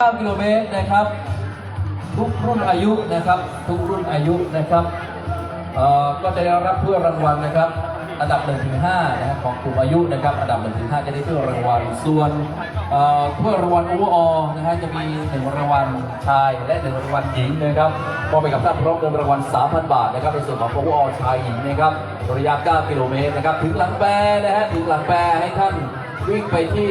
9กิโลเมตรนะครับ ทุกรุ่นอายุนะครับ ทุกรุ่นอายุนะครับเอ่อก็จะได้รับถ้วยรางวัลนะครับ อันดับ1ถึง5นะครับของกลุ่มอายุนะครับ อันดับ1ถึง5จะได้ถ้วยรางวัล ส่วนเอ่อถ้วยรางวัลโอเวอร์ออนะฮะจะมี1รางวัลชายและ1รางวัลหญิงนะครับมอบไปกับท่านพร้อมเงินรางวัล 3,000 บาทนะครับในส่วนของโอเวอร์ออชายหญิงนะครับระยะ9กิโลเมตรนะครับ ถึงหลังแปรนะฮะ ถึงหลังแปรให้ท่าน วิ่งไปที่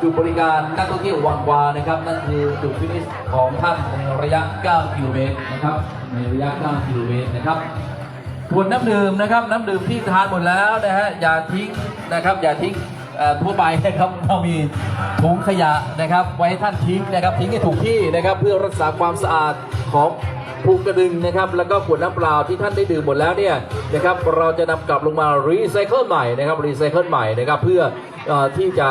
จุดบริการนักท่องเที่ยววังวานะครับ นั่นคือจุดฟินิชของท่านในระยะ 9 กิโลเมตรนะครับ ในระยะ 9 กิโลเมตรนะครับส่วนน้ำดื่มนะครับ น้ำดื่มที่ทานหมดแล้วนะฮะ อย่าทิ้งนะครับ อย่าทิ้งทั่วไปนะครับเรามีถุงขยะนะครับ ไว้ให้ท่านทิ้งนะครับ ทิ้งให้ถูกที่นะครับ เพื่อรักษาความสะอาดของภูกระดึงนะครับ แล้วก็ขวดน้ำเปล่าที่ท่านได้ดื่มหมดแล้วเนี่ยนะครับ เราจะนำกลับลงมารีไซเคิลใหม่นะครับ รีไซเคิลใหม่นะครับ เพื่อ ที่จะ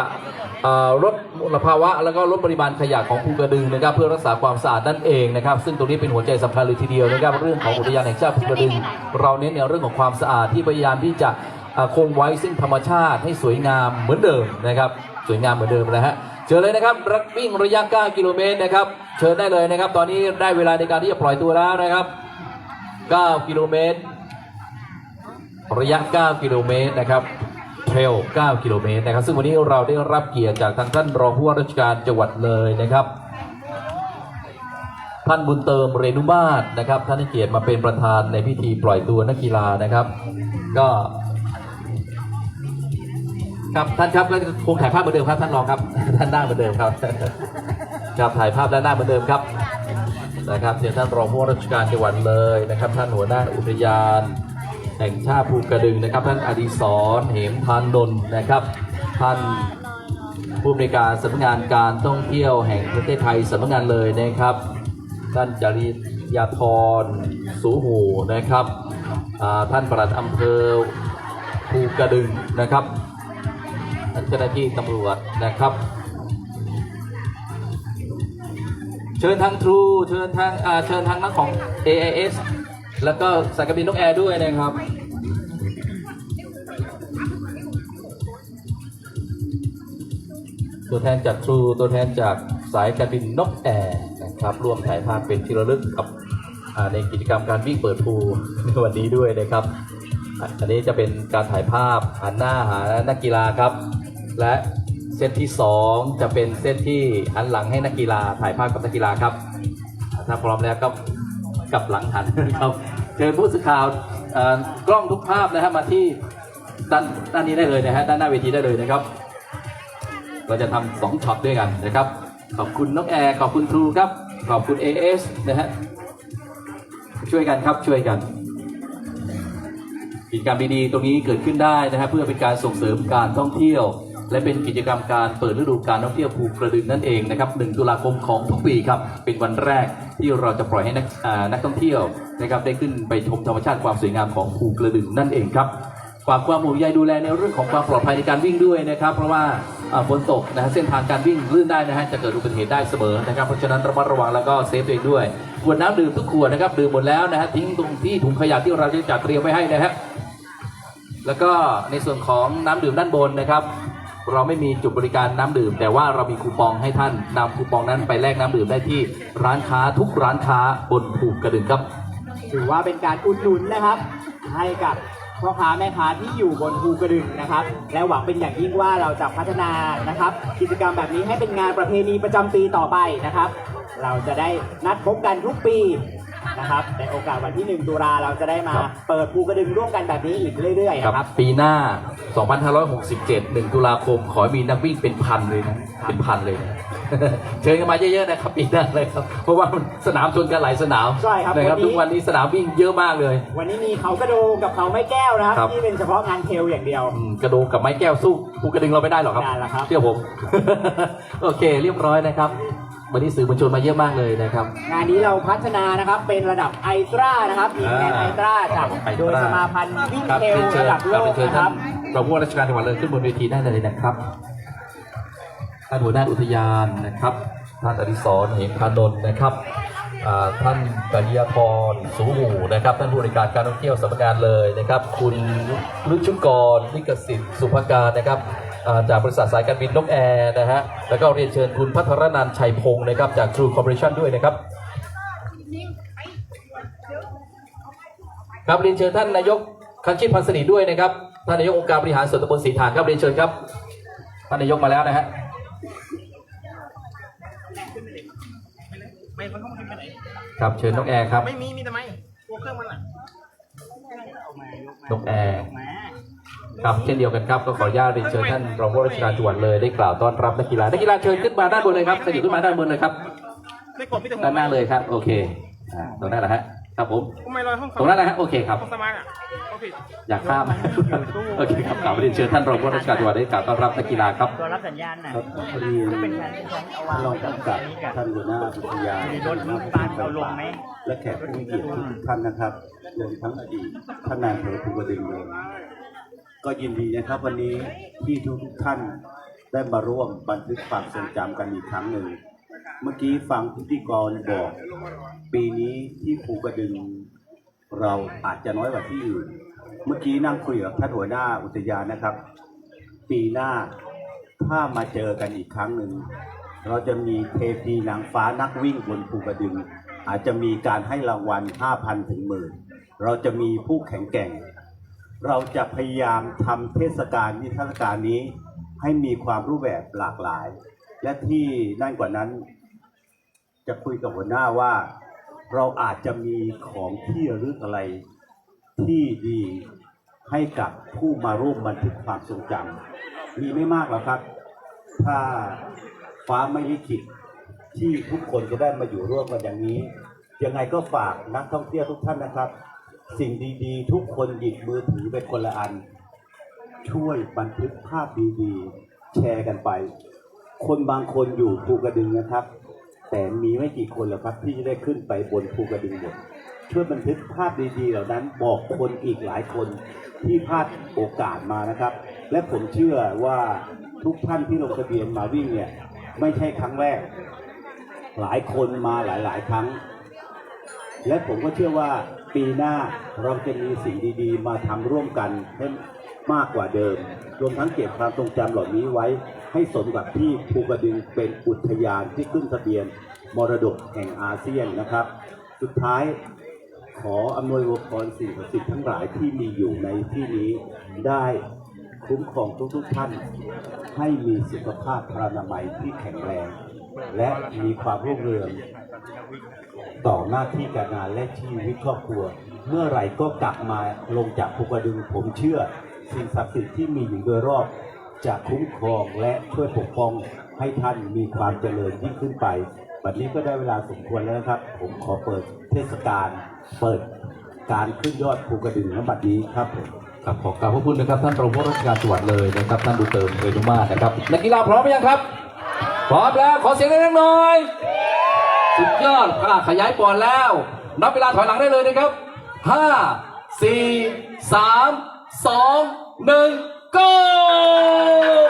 ลดมลภาวะ แล้วก็ลดปริมาณขยะของภูกระดึงนะครับ เพื่อรักษาความสะอาดนั่นเองนะครับ ซึ่งตรงนี้เป็นหัวใจสำคัญเลยทีเดียวนะครับ เรื่องของอุทยานแห่งชาติภูกระดึง เราเน้นในเรื่องของความสะอาดที่พยายามที่จะคงไว้ซึ่งธรรมชาติให้สวยงามเหมือนเดิมนะครับ สวยงามเหมือนเดิมนะฮะเชิญเลยนะครับรักวิ่งระยะ 9 กิโลเมตรนะครับ เชิญได้เลยนะครับ ตอนนี้ได้เวลาในการที่จะปล่อยตัวแล้วนะครับ 9 กิโลเมตร ระยะ 9 กิโลเมตรนะครับ ล 9 กิโลเมตรนะครับ ซึ่งวันนี้เราได้รับเกียรติจากทางท่านรองผู้ว่าราชการจังหวัดเลยนะครับ ท่านบุญเติมเรนุมาศนะครับ ท่านให้เกียรติมาเป็นประธานในพิธีปล่อยตัวนักกีฬานะครับ ก็ครับท่านครับก็คงถ่ายภาพเหมือนเดิมครับท่านรองครับ ท่านหน้าเหมือนเดิมครับครับถ่ายภาพด้านหน้าเหมือนเดิมครับนะครับเชิญท่านรองผู้ว่าราชการจังหวัดเลยนะครับ ท่านหัวหน้าอุทยาน แห่งชาติภูกระดึงนะครับ ท่านอดีศรเหมพานนนท์นะครับ ท่านผู้อำนวยการสำนักงานการท่องเที่ยวแห่งประเทศไทยสำนักงานเลยนะครับ ท่านจริยาธรสูหูนะครับอ่าท่านปลัดอำเภอภูกระดึงนะครับท่านเจ้าหน้าที่ตำรวจนะครับ เชิญทาง True เชิญทางเชิญทางนักของ AIS แล้วก็สายการบินนกแอร์ด้วยนะครับ ตัวแทนจาก True ตัวแทนจากสายการบินนกแอร์นะครับร่วมถ่ายภาพเป็นที่ระลึกกับในกิจกรรมการวิ่งเปิดภูในวันนี้ด้วยนะครับ อันนี้จะเป็นการถ่ายภาพหันหน้าหานักกีฬาครับ และเซตที่สองจะเป็นเซตที่หันหลังให้นักกีฬาถ่ายภาพกับนักกีฬาครับ ถ้าพร้อมแล้วก็ กับหลังหันครับเชิญผู้สื่อข่าวอ่อกล้องทุกภาพนะฮะมาที่ด้านด้านนี้ได้เลยนะฮะด้านหน้าเวทีได้เลยนะครับ เราจะทำสองช็อตด้วยกันนะครับ ขอบคุณน้องแอร์ขอบคุณครูครับขอบคุณ AS นะฮะช่วยกันครับช่วยกันกิจกรรมดีๆตรงนี้เกิดขึ้นได้นะฮะเพื่อเป็นการส่งเสริมการท่องเที่ยว และเป็นกิจกรรมการเปิดฤดูการท่องเที่ยวภูกระดึงนั่นเองนะครับ 1 ตุลาคมของทุกปีครับเป็นวันแรก ที่เราจะปล่อยให้นักนักท่องเที่ยวนะครับได้ขึ้นไปชมธรรมชาติความสวยงามของภูกระดึงนั่นเองครับฝากความห่วงใยดูแลในเรื่องของความปลอดภัยในการวิ่งด้วยนะครับ เพราะว่าฝนตกนะฮะเส้นทางการวิ่งลื่นได้นะฮะจะเกิดอุบัติเหตุได้เสมอนะครับเพราะฉะนั้นระมัดระวังแล้วก็เซฟตัวเองด้วยขวดน้ำดื่มทุกขวดนะครับดื่มหมดแล้วนะฮะทิ้งตรงที่ถุงขยะที่เราจะจัดเตรียมไว้ให้นะฮะแล้วก็ในส่วนของน้ำดื่มด้านบนนะครับ เราไม่มีจุดบริการน้ำดื่ม แต่ว่าเรามีคูปองให้ท่านนำคูปองนั้นไปแลกน้ำดื่มได้ที่ร้านค้าทุกร้านค้าบนภูกระดึงครับ ถือว่าเป็นการอุดหนุนนะครับ ให้กับพ่อค้าแม่ค้าที่อยู่บนภูกระดึงนะครับ และหวังเป็นอย่างยิ่งว่าเราจะพัฒนานะครับ กิจกรรมแบบนี้ให้เป็นงานประเพณีประจำปีต่อไปนะครับ เราจะได้นัดพบกันทุกปี นะครับในโอกาสวันที่ 1 ตุลาเราจะได้มา ครับ เปิดภูกระดึงร่วมกันแบบนี้อีกเรื่อยๆครับนะครับปีหน้า 2567 1 ตุลาคม ขอให้มีนักวิ่งเป็นพันเลยนะ เป็นพันเลยนะ เชิญกันมาเยอะๆนะครับปีหน้าเลยครับ เพราะว่ามันสนามชนกันหลายสนามใช่ครับนะครับวันนี้ทุกวันนี้สนามวิ่งเยอะมากเลย วันนี้มีเขากระโดงกับเขาไม้แก้วนะครับครับ ที่เป็นเฉพาะงานเทรลอย่างเดียว อืมกระโดงกับไม้แก้วสู้ภูกระดึงเราไม่ได้หรอกครับ ไม่ได้หรอกครับ เชื่อผม โอเค เรียบร้อยนะครับ วันนี้สื่อมวลชนมาเยอะมากเลยนะครับ งานนี้เราพัฒนานะครับเป็นระดับไอตรานะครับมีคะแนนไออ่าตราจากไอตรา โดยสมาพันธ์วิ่งครับเทรลเรียนเชิญระดับโลครับกเรียนเชิญนะคท่ารันบ รองผู้ว่าราชการจังหวัดเลยขึ้นบนเวทีได้เลยนะครับท่านหัวหน้าอุทยานนะครับท่านอดิศรเหมพานนท์นะครับอ่าท่านกริยาพรสูหมู่นะครับ ท่านผู้บริการการท่องเที่ยวสำนักงานเลยนะครับ คุณรุชุกรนิกสิทธิ์สุภการนะครับอ่า จากบริษัทสายการบินนกแอร์นะฮะ แล้วก็เรียนเชิญคุณพัทรนันท์ชัยพงศ์นะครับ จาก True Corporation ด้วยนะครับ ครับเรียนเชิญท่านนายกคันชิตพันธ์สนิทด้วยนะครับ ท่านนายกองค์การบริหารส่วนตำบลสีฐานครับเรียนเชิญครับ ท่านนายกมาแล้วนะฮะไม่มันต้องกินไปไหนครับเชิญนกแอร์ครับ ไม่มีมีแต่ไม่ตัวเครื่องมันอะนกแอร์ ครับเช่นเดียวกันครับก็ขออนุญาตเรียนเชิญท่านรองผู้ว่าราชการจังหวัดเลยได้กล่าวต้อนรับนักกีฬานักกีฬาเชิญขึ้นมาด้านบนเลยครับเสด็จขึ้นมาด้านบนเลยครับไม่กดมีแต่หัวด้านหน้าเลยครับ โอเคอ่าตรงนั้นนะฮะครับผมทำไมลอยห้องตรงนั้นนะฮะโอเคครับห้องสมาร์ทอะโอเคอยากข้ามโอเคครับกล่าวเรียนเชิญท่านรองผู้ว่าราชการจังหวัดได้กล่าวต้อนรับนักกีฬาครับตัวรับสัญญาณน่ะครับพอดีเป็นแผนที่ฉันเอาวางรองไว้ตรงกำกับนี้กับท่านหัวหน้าอุทยานมีรถบ้านเราลงไหมและแขกผู้มีเกียรติทุกท่านนะครับรวมทั้งอดีตท่านนายอำเภอภูกระดึงเลย ก็ยินดีนะครับวันนี้ที่ทุกทุกท่านได้มาร่วมบันทึกความทรงจำกันอีกครั้งหนึ่ง เมื่อกี้ฟังพิธีกรบอก ปีนี้ที่ภูกระดึงเราอาจจะน้อยกว่าที่อื่น เมื่อกี้นั่งคุยกับท่านหัวหน้าอุทยานนะครับ ปีหน้าถ้ามาเจอกันอีกครั้งหนึ่ง เราจะมีเทพีนางฟ้านักวิ่งบนภูกระดึง อาจจะมีการให้รางวัล 5,000 ถึงหมื่นเราจะมีผู้แข็งแกร่ง เราจะพยายามทำเทศกาลนิทรรศการนี้ ให้มีความรูปแบบหลากหลาย และที่นั่นกว่านั้น จะคุยกับหัวหน้าว่า เราอาจจะมีของที่ระลึกอะไรที่ดีให้กับผู้มาร่วมบันทึกความทรงจำมีไม่มากหรอกครับ ถ้าฟ้าไม่ลิขิตที่ทุกคนจะได้มาอยู่ร่วมกันอย่างนี้ ยังไงก็ฝากนักท่องเที่ยวทุกท่านนะครับ สิ่งดีๆ ทุกคนหยิบมือถือไปคนละอัน ช่วยบันทึกภาพดีๆ แชร์กันไป คนบางคนอยู่ภูกระดึงนะครับ แต่มีไม่กี่คนหรอกครับที่จะได้ขึ้นไปบนภูกระดึงหมดช่วยบันทึกภาพดีๆ เหล่านั้นบอกคนอีกหลายคนที่พลาดโอกาสมานะครับ และผมเชื่อว่าทุกท่านที่ลงทะเบียนมาวิ่งเนี่ยไม่ใช่ครั้งแรก หลายคนมาหลายๆ ครั้ง และผมก็เชื่อว่า ปีหน้าเราจะมีสิ่งดีๆ มาทำร่วมกันให้มากกว่าเดิม รวมทั้งเก็บความทรงจำเหล่านี้ไว้ ให้สมกับที่ภูกระดึงเป็นอุทยานที่ขึ้นทะเบียน มรดกแห่งอาเซียนนะครับ สุดท้ายขออำนวยอวยพรสิ่งศักดิ์สิทธิ์ทั้งหลายที่มีอยู่ในที่นี้ได้คุ้มครองทุกๆท่าน ให้มีสุขภาพพรานามัยที่แข็งแรง และมีความรุ่งเรืองต่อหน้าที่การงานและชีวิตครอบครัว เมื่อไหร่ก็กลับมาลงจากภูกระดึงผมเชื่อ สิ่งศักดิ์สิทธิ์ที่มีอยู่โดยรอบจะคุ้มครองและช่วยปกป้องให้ท่านมีความเจริญยิ่งขึ้นไปบัดนี้ก็ได้เวลาสมควรแล้วครับ ผมขอเปิดเทศกาลเปิดการขึ้นยอดภูกระดึงณบัดนี้ครับผมครับขอกราบขอบคุณนะครับ ท่านรองผู้ราชการจังหวัดเลยนะครับ ท่านบุเติมเรนุมานะครับนักกีฬาพร้อมหรือยังครับ พร้อมแล้วขอเสียงดังๆหน่อย สุดยอดอะขยายปอนแล้ว นับเวลาถอยหลังได้เลยนะครับห้าสี่สามสองหนึ่ง go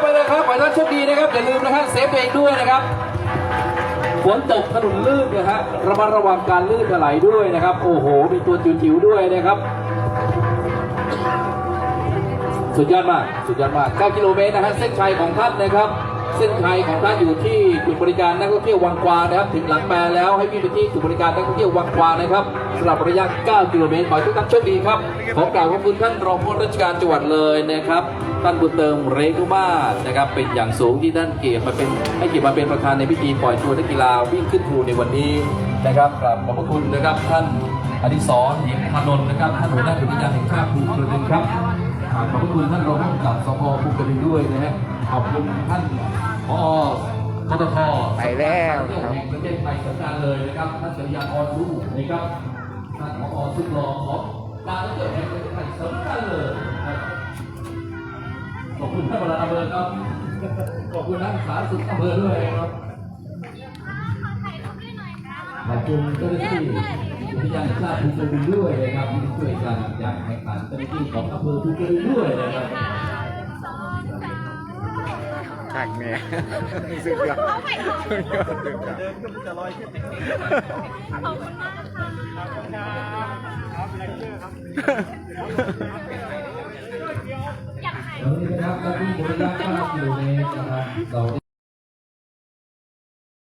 ไปเลยครับขอให้ท่านโชคดีนะครับอย่าลืมนะฮะเซฟตัวเองด้วยนะครับฝนตกถนนลื่นนะฮะระมัดระวังการลื่นถลด้วยนะครับ โอ้โห มีตัวจิ๋วๆด้วยนะครับ สุดยอดมาก สุดยอดมาก 9 กิโลเมตรนะฮะเส้นชัยของท่านนะครับ เส้นชัยของท่านอยู่ที่จุดบริการนักท่องเที่ยววังควานนะครับ ถึงหลังแปรแล้วให้วิ่งไปที่จุดบริการนักท่องเที่ยววังควานนะครับสำหรับระยะ 9 กิโลเมตรขอให้ทุกท่านโชคดีครับขอกล่าวขอบคุณท่านรองผู้ราชการจังหวัดเลยนะครับท่านบุญเติมเรนุมาศนะครับเป็นอย่างสูงที่ท่านเกียรติมาเป็นให้เกียรติมาเป็นประธานในพิธีปล่อยตัวนักกีฬาวิ่งขึ้นภูในวันนี้นะครับกราบขอบพระคุณนะครับท่านอดิศรเหมพานนท์นะครับท่านหัวหน้าอุทยานแห่งชาติภูกระดึงครับขอบพระคุณท่านรองผู้กำกับสพภูกระดึงด้วยนะฮะขอบคุณท่าน ผอปตทไปแล้วเที่ยวแห่งประเทศไทยสำคัญเลยนะครับท่านจริยาออนรู้นะครับท่านผอสุดหล่อของการเที่ยวแห่งประเทศไทยสำคัญเลยขอบคุณท่านประหลัดอำเภอครับขอบคุณท่านสาธารณสุขอำเภอด้วยครับขอบคุณเจ้าหน้าที่อุทยานแห่งชาติภูกระดึงด้วยนะครับที่ช่วยกันอย่างแข่งขันเจ้าหน้าที่ของอำเภอภูกระดึงด้วยนะครับ คขังเนี่ยสุดยอดสุดยอดสุดยอด เดินก็มันจะลอยขึ้นขอบคุณมากค่ะครับเลเจอร์ครับอยากถ่ายวันนี้นะครับท่านผู้บริการก็อยู่ในนะครับเรา